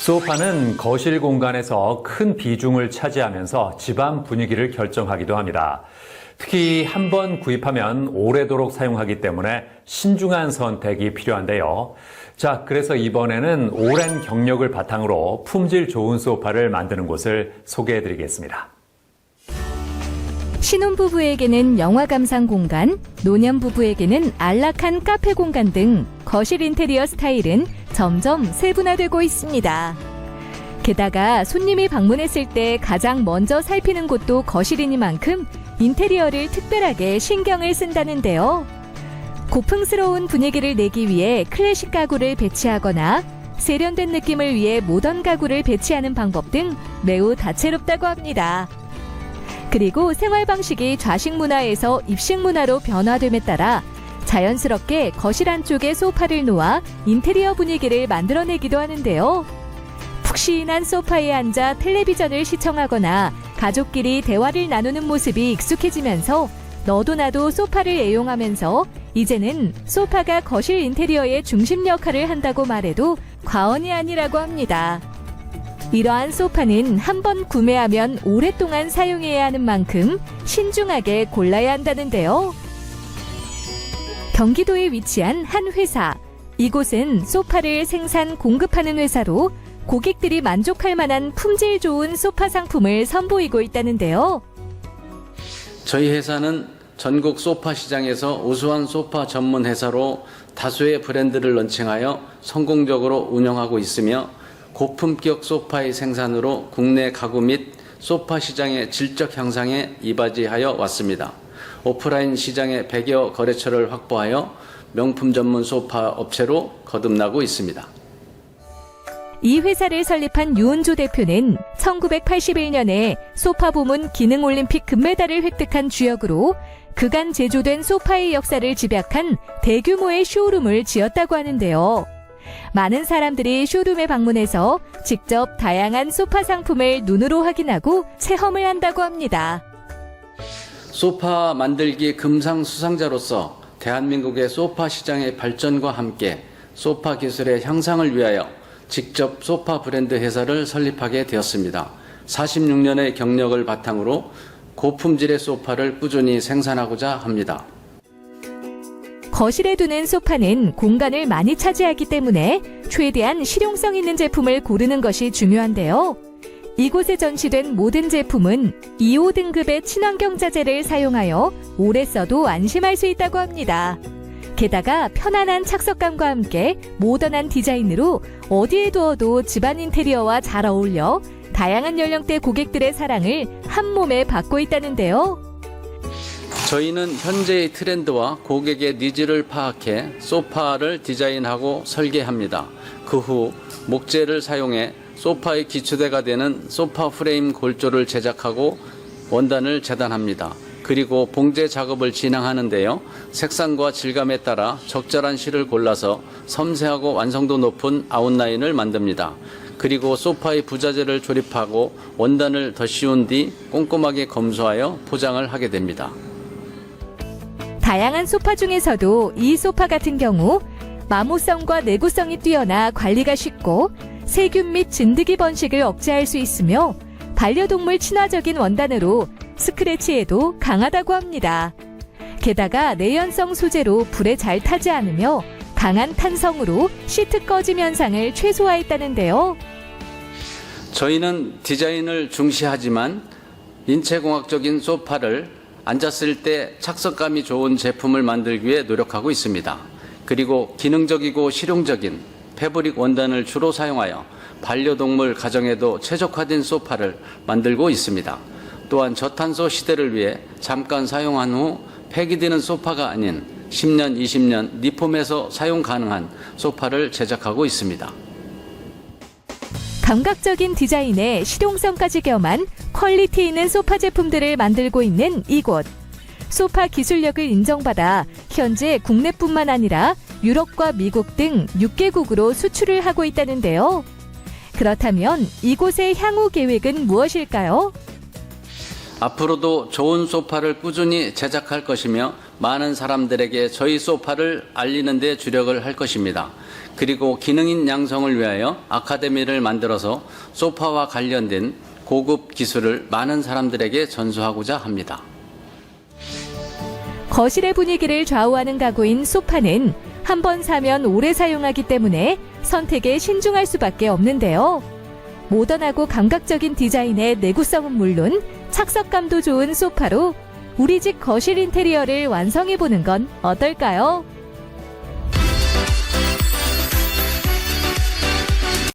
소파는 거실 공간에서 큰 비중을 차지하면서 집안 분위기를 결정하기도 합니다. 특히 한 번 구입하면 오래도록 사용하기 때문에 신중한 선택이 필요한데요. 자, 그래서 이번에는 오랜 경력을 바탕으로 품질 좋은 소파를 만드는 곳을 소개해 드리겠습니다. 신혼부부에게는 영화 감상 공간, 노년부부에게는 안락한 카페 공간 등 거실 인테리어 스타일은 점점 세분화되고 있습니다. 게다가 손님이 방문했을 때 가장 먼저 살피는 곳도 거실이니만큼 인테리어를 특별하게 신경을 쓴다는데요. 고풍스러운 분위기를 내기 위해 클래식 가구를 배치하거나 세련된 느낌을 위해 모던 가구를 배치하는 방법 등 매우 다채롭다고 합니다. 그리고 생활 방식이 좌식 문화에서 입식 문화로 변화됨에 따라 자연스럽게 거실 안쪽에 소파를 놓아 인테리어 분위기를 만들어내기도 하는데요. 푹신한 소파에 앉아 텔레비전을 시청하거나 가족끼리 대화를 나누는 모습이 익숙해지면서 너도 나도 소파를 애용하면서 이제는 소파가 거실 인테리어의 중심 역할을 한다고 말해도 과언이 아니라고 합니다. 이러한 소파는 한 번 구매하면 오랫동안 사용해야 하는 만큼 신중하게 골라야 한다는데요. 경기도에 위치한 한 회사. 이곳은 소파를 생산, 공급하는 회사로 고객들이 만족할 만한 품질 좋은 소파 상품을 선보이고 있다는데요. 저희 회사는 전국 소파 시장에서 우수한 소파 전문 회사로 다수의 브랜드를 런칭하여 성공적으로 운영하고 있으며 고품격 소파의 생산으로 국내 가구 및 소파 시장의 질적 향상에 이바지하여 왔습니다. 오프라인 시장의 100여 거래처를 확보하여 명품 전문 소파 업체로 거듭나고 있습니다. 이 회사를 설립한 유은조 대표는 1981년에 소파 부문 기능 올림픽 금메달을 획득한 주역으로 그간 제조된 소파의 역사를 집약한 대규모의 쇼룸을 지었다고 하는데요. 많은 사람들이 쇼룸에 방문해서 직접 다양한 소파 상품을 눈으로 확인하고 체험을 한다고 합니다. 소파 만들기 금상 수상자로서 대한민국의 소파 시장의 발전과 함께 소파 기술의 향상을 위하여 직접 소파 브랜드 회사를 설립하게 되었습니다. 46년의 경력을 바탕으로 고품질의 소파를 꾸준히 생산하고자 합니다. 거실에 두는 소파는 공간을 많이 차지하기 때문에 최대한 실용성 있는 제품을 고르는 것이 중요한데요. 이곳에 전시된 모든 제품은 2호 등급의 친환경 자재를 사용하여 오래 써도 안심할 수 있다고 합니다. 게다가 편안한 착석감과 함께 모던한 디자인으로 어디에 두어도 집안 인테리어와 잘 어울려 다양한 연령대 고객들의 사랑을 한 몸에 받고 있다는데요. 저희는 현재의 트렌드와 고객의 니즈를 파악해 소파를 디자인하고 설계합니다. 그후 목재를 사용해 소파의 기초대가 되는 소파 프레임 골조를 제작하고 원단을 재단합니다. 그리고 봉제 작업을 진행하는데요. 색상과 질감에 따라 적절한 실을 골라서 섬세하고 완성도 높은 아웃라인을 만듭니다. 그리고 소파의 부자재를 조립하고 원단을 더 씌운 뒤 꼼꼼하게 검수하여 포장을 하게 됩니다. 다양한 소파 중에서도 이 소파 같은 경우 마모성과 내구성이 뛰어나 관리가 쉽고 세균 및 진드기 번식을 억제할 수 있으며 반려동물 친화적인 원단으로 스크래치에도 강하다고 합니다. 게다가 내연성 소재로 불에 잘 타지 않으며 강한 탄성으로 시트 꺼짐 현상을 최소화했다는데요. 저희는 디자인을 중시하지만 인체공학적인 소파를 앉았을 때 착석감이 좋은 제품을 만들기 위해 노력하고 있습니다. 그리고 기능적이고 실용적인 패브릭 원단을 주로 사용하여 반려동물 가정에도 최적화된 소파를 만들고 있습니다. 또한 저탄소 시대를 위해 잠깐 사용한 후 폐기되는 소파가 아닌 10년, 20년 리폼해서 사용 가능한 소파를 제작하고 있습니다. 감각적인 디자인에 실용성까지 겸한 퀄리티 있는 소파 제품들을 만들고 있는 이곳. 소파 기술력을 인정받아 현재 국내뿐만 아니라 유럽과 미국 등 6개국으로 수출을 하고 있다는데요. 그렇다면 이곳의 향후 계획은 무엇일까요? 앞으로도 좋은 소파를 꾸준히 제작할 것이며 많은 사람들에게 저희 소파를 알리는 데 주력을 할 것입니다. 그리고 기능인 양성을 위하여 아카데미를 만들어서 소파와 관련된 고급 기술을 많은 사람들에게 전수하고자 합니다. 거실의 분위기를 좌우하는 가구인 소파는 한 번 사면 오래 사용하기 때문에 선택에 신중할 수밖에 없는데요. 모던하고 감각적인 디자인의 내구성은 물론 착석감도 좋은 소파로 우리 집 거실 인테리어를 완성해 보는 건 어떨까요?